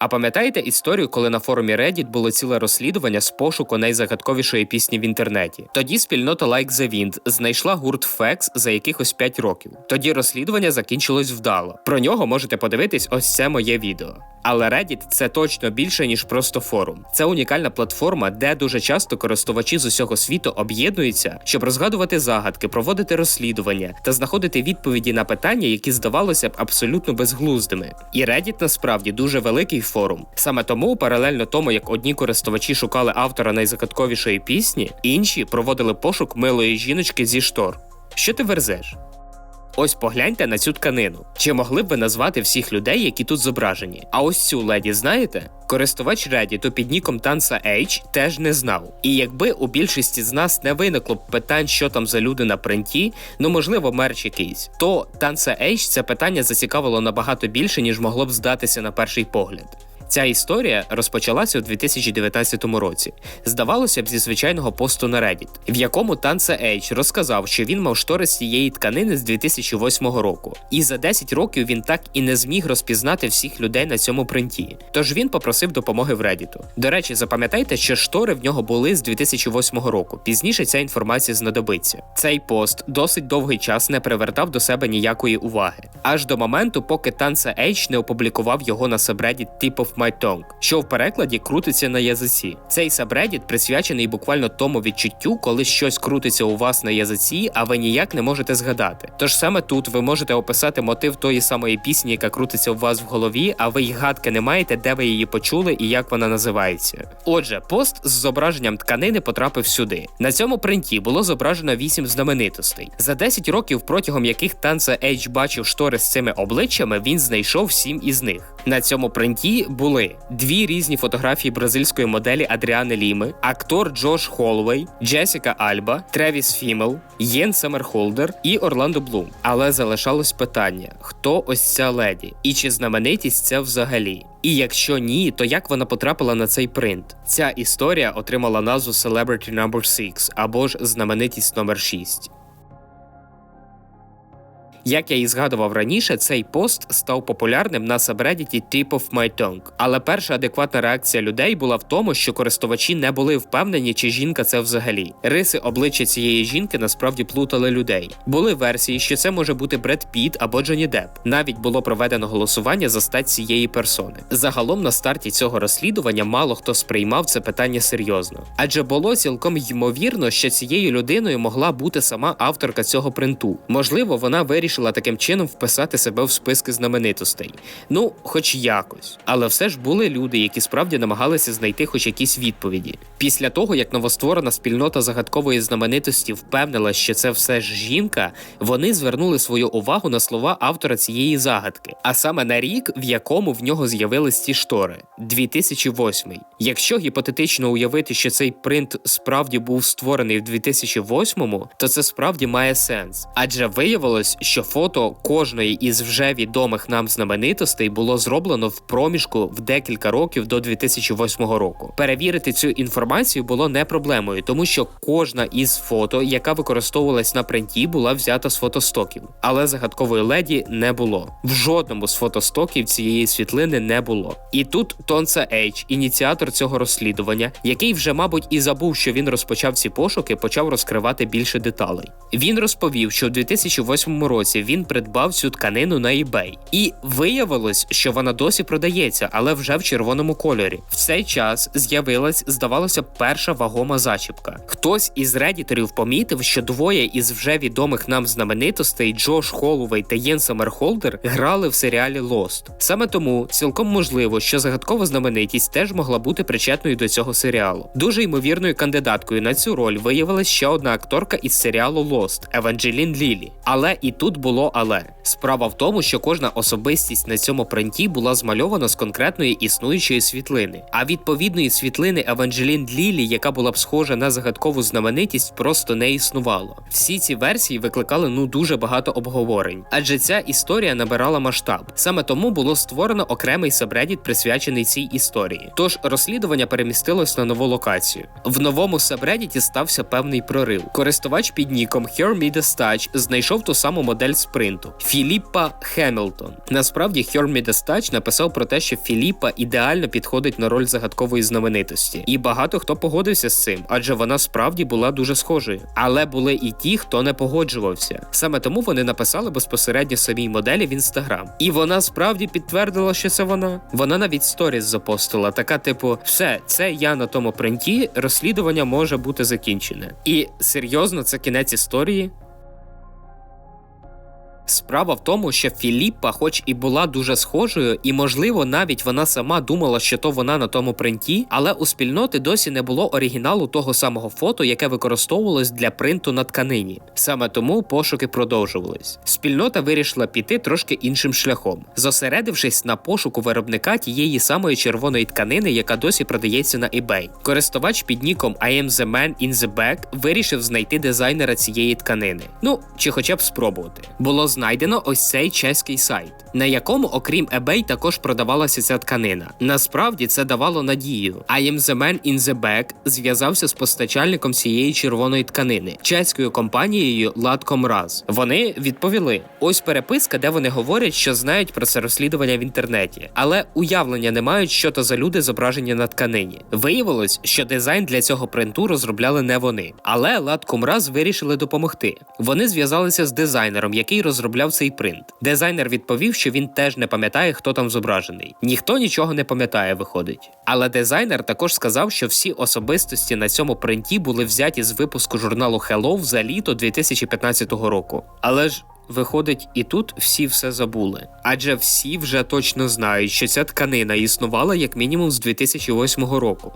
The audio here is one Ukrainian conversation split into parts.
А пам'ятаєте історію, коли на форумі Reddit було ціле розслідування з пошуку найзагадковішої пісні в інтернеті? Тоді спільнота Like the Wind знайшла гурт Fex за якихось 5 років. Тоді розслідування закінчилось вдало. Про нього можете подивитись ось це моє відео. Але Reddit – це точно більше ніж просто форум. Це унікальна платформа, де дуже часто користувачі з усього світу об'єднуються, щоб розгадувати загадки, проводити розслідування та знаходити відповіді на питання, які здавалося б абсолютно безглуздими. І Reddit насправді дуже великий форум. Саме тому, паралельно тому, як одні користувачі шукали автора найзагадковішої пісні, інші проводили пошук милої жіночки зі штор. Що ти верзеш? Ось погляньте на цю тканину. Чи могли б ви назвати всіх людей, які тут зображені? А ось цю леді знаєте? Користувач Reddit під ніком Танса H теж не знав. І якби у більшості з нас не виникло б питань, що там за люди на принті, ну можливо, мерч якийсь, то Танса H це питання зацікавило набагато більше, ніж могло б здатися на перший погляд. Ця історія розпочалася у 2019 році. Здавалося б, зі звичайного посту на Reddit, в якому Танце Ейч розказав, що він мав штори з цієї тканини з 2008 року, і за 10 років він так і не зміг розпізнати всіх людей на цьому принті. Тож він попросив допомоги в Reddit. До речі, запам'ятайте, що штори в нього були з 2008 року. Пізніше ця інформація знадобиться. Цей пост досить довгий час не привертав до себе ніякої уваги, аж до моменту, поки Танце Ейч не опублікував його на сабреддіт Tip Tongue, що в перекладі крутиться на язиці. Цей сабреддіт присвячений буквально тому відчуттю, коли щось крутиться у вас на язиці, а ви ніяк не можете згадати. Тож саме тут ви можете описати мотив тої самої пісні, яка крутиться у вас в голові, а ви й гадки не маєте, де ви її почули і як вона називається. Отже, пост з зображенням тканини потрапив сюди. На цьому принті було зображено вісім знаменитостей. За 10 років, протягом яких танца Ейдж бачив штори з цими обличчями, він знайшов сім із них. На цьому принті були дві різні фотографії бразильської моделі Адріани Ліми, актор Джош Холвей, Джесіка Альба, Тревіс Фімел, Єн Саммерхолдер і Орландо Блум. Але залишалось питання: хто ось ця леді, і чи знаменитість це взагалі? І якщо ні, то як вона потрапила на цей принт? Ця історія отримала назву Celebrity No. 6 або ж знаменитість номер 6. Як я і згадував раніше, цей пост став популярним на сабреддіті Tip of My Tongue. Але перша адекватна реакція людей була в тому, що користувачі не були впевнені, чи жінка це взагалі. Риси обличчя цієї жінки насправді плутали людей. Були версії, що це може бути Бред Піт або Джонні Депп. Навіть було проведено голосування за стать цієї персони. Загалом на старті цього розслідування мало хто сприймав це питання серйозно, адже було цілком ймовірно, що цією людиною могла бути сама авторка цього принту. Можливо, вона вирішила таким чином вписати себе в списки знаменитостей. Ну, хоч якось. Але все ж були люди, які справді намагалися знайти хоч якісь відповіді. Після того, як новостворена спільнота загадкової знаменитості впевнила, що це все ж жінка, вони звернули свою увагу на слова автора цієї загадки, а саме на рік, в якому в нього з'явились ці штори 2008. Якщо гіпотетично уявити, що цей принт справді був створений в 2008, то це справді має сенс, адже виявилось, що фото кожної із вже відомих нам знаменитостей було зроблено в проміжку в декілька років до 2008 року. Перевірити цю інформацію було не проблемою, тому що кожна із фото, яка використовувалась на принті, була взята з фотостоків, але загадкової леді не було. В жодному з фотостоків цієї світлини не було. І тут Тонса Ейч, ініціатор цього розслідування, який вже, мабуть, і забув, що він розпочав ці пошуки, почав розкривати більше деталей. Він розповів, що в 2008 році він придбав цю тканину на eBay. і виявилось, що вона досі продається, але вже в червоному кольорі. В цей час з'явилась, здавалося, перша вагома зачіпка. Хтось із редіторів помітив, що двоє із вже відомих нам знаменитостей Джош Холлоуей та Єн Саммерхолдер грали в серіалі Lost. Саме тому цілком можливо, що загадкова знаменитість теж могла бути причетною до цього серіалу. Дуже ймовірною кандидаткою на цю роль виявилась ще одна акторка із серіалу Lost Еванджелін Лілі. Але і тут було але. Справа в тому, що кожна особистість на цьому принті була змальована з конкретної існуючої світлини. А відповідної світлини Еванджелін Лілі, яка була б схожа на загадкову знаменитість, просто не існувало. Всі ці версії викликали ну дуже багато обговорень, адже ця історія набирала масштаб. Саме тому було створено окремий сабредіт, присвячений цій історії. Тож розслідування перемістилось на нову локацію. В новому сабредіті стався певний прорив. Користувач під ніком HerMidastouch знайшов ту саму модель модель спринту Філіппа Хемілтон. Насправді Хьормі Дестач написав про те, що Філіппа ідеально підходить на роль загадкової знаменитості, і багато хто погодився з цим, адже вона справді була дуже схожою. Але були і ті, хто не погоджувався. Саме тому вони написали безпосередньо самій моделі в інстаграм. І вона справді підтвердила, що це вона. Вона навіть сторіс запостила, така типу: все, це я на тому принті, розслідування може бути закінчене. І серйозно, це кінець історії. Справа в тому, що Філіппа, хоч і була дуже схожою, і можливо, навіть вона сама думала, що то вона на тому принті, але у спільноти досі не було оригіналу того самого фото, яке використовувалось для принту на тканині. Саме тому пошуки продовжувались. Спільнота вирішила піти трошки іншим шляхом, зосередившись на пошуку виробника тієї самої червоної тканини, яка досі продається на eBay. Користувач під ніком I am the man in the bag вирішив знайти дизайнера цієї тканини. Ну чи хоча б спробувати. Було знайдено ось цей чеський сайт, на якому, окрім eBay, також продавалася ця тканина. Насправді це давало надію. I am the man in the bag зв'язався з постачальником цієї червоної тканини, чеською компанією Ладкомраз. Вони відповіли: ось переписка, де вони говорять, що знають про це розслідування в інтернеті, але уявлення не мають, що то за люди зображені на тканині. Виявилось, що дизайн для цього принту розробляли не вони, але Ладкомраз вирішили допомогти. Вони зв'язалися з дизайнером, який розробляв цей принт. Дизайнер відповів, що він теж не пам'ятає, хто там зображений. Ніхто нічого не пам'ятає, виходить. Але дизайнер також сказав, що всі особистості на цьому принті були взяті з випуску журналу Hello за літо 2015 року. Але ж. Виходить, і тут всі все забули, адже всі вже точно знають, що ця тканина існувала як мінімум з 2008 року.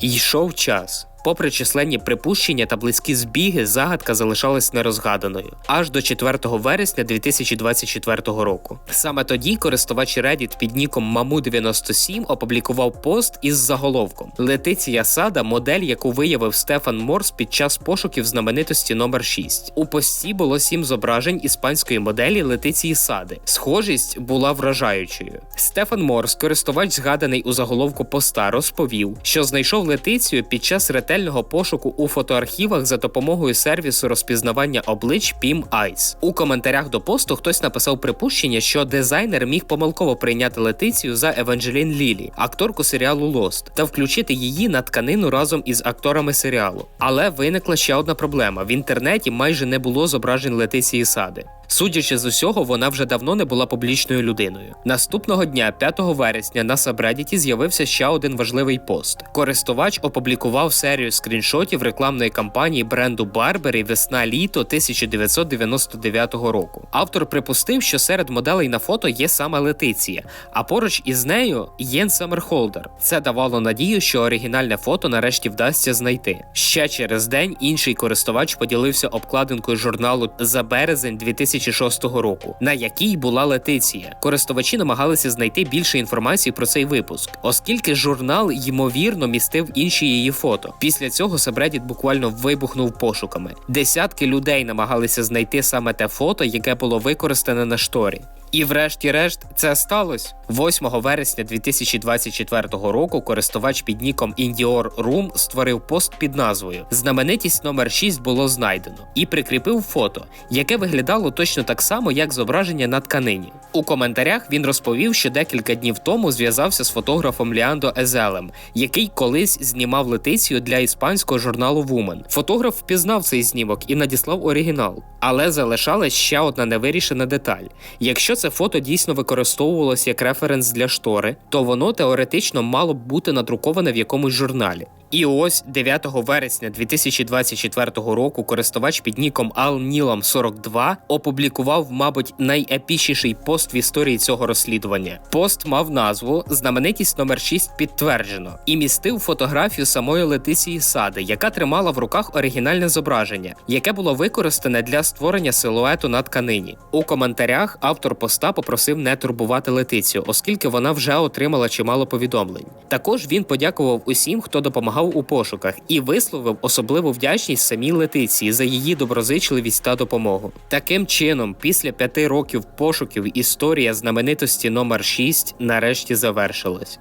Йшов час. Попри численні припущення та близькі збіги, загадка залишалась нерозгаданою аж до 4 вересня 2024 року. Саме тоді користувач Reddit під ніком Mamu97 опублікував пост із заголовком Летиція Сада, модель, яку виявив Стефан Морс під час пошуків знаменитості номер 6 У пості було сім зображень іспанської моделі Летиції Сади. Схожість була вражаючою. Стефан Морс, користувач, згаданий у заголовку поста, розповів, що знайшов Летицію під час ретельного ретельного пошуку у фотоархівах за допомогою сервісу розпізнавання облич PIM Eyes. У коментарях до посту хтось написав припущення, що дизайнер міг помилково прийняти Летицію за Еванджелін Лілі, акторку серіалу Lost, та включити її на тканину разом із акторами серіалу. Але виникла ще одна проблема: в інтернеті майже не було зображень Летиції Сади. Судячи з усього, вона вже давно не була публічною людиною. Наступного дня, 5 вересня, на Сабредіті з'явився ще один важливий пост. Користувач опублікував серію скріншотів рекламної кампанії бренду Барбері весна-літо 1999 року. Автор припустив, що серед моделей на фото є саме Летиція, а поруч із нею Єн Саммерхолдер. Це давало надію, що оригінальне фото нарешті вдасться знайти. Ще через день інший користувач поділився обкладинкою журналу за березень 2000 2006 року, на якій була Летиція. Користувачі намагалися знайти більше інформації про цей випуск, оскільки журнал ймовірно містив інші її фото. Після цього Сабредіт буквально вибухнув пошуками. Десятки людей намагалися знайти саме те фото, яке було використане на шторі. І, врешті-решт, це сталося 8 вересня 2024 року. Користувач під ніком Indior Room створив пост під назвою Знаменитість номер 6 було знайдено і прикріпив фото, яке виглядало точно так само, як зображення на тканині. У коментарях він розповів, що декілька днів тому зв'язався з фотографом Ліандо Езелем, який колись знімав летицію для іспанського журналу Woman. Фотограф впізнав цей знімок і надіслав оригінал, але залишалась ще одна невирішена деталь. Якщо це фото дійсно використовувалось як референс для штори, то воно теоретично мало б бути надруковане в якомусь журналі. І ось 9 вересня 2024 року користувач під ніком AlNilam42 опублікував, мабуть, найепічніший пост в історії цього розслідування. Пост мав назву Знаменитість номер 6 підтверджено і містив фотографію самої Летиції Сади, яка тримала в руках оригінальне зображення, яке було використане для створення силуету на тканині. У коментарях автор поста попросив не турбувати Летицію, оскільки вона вже отримала чимало повідомлень. Також він подякував усім, хто допомагав у пошуках, і висловив особливу вдячність самій Летиції за її доброзичливість та допомогу. Таким чином, після п'яти років пошуків історія знаменитості номер 6 нарешті завершилась.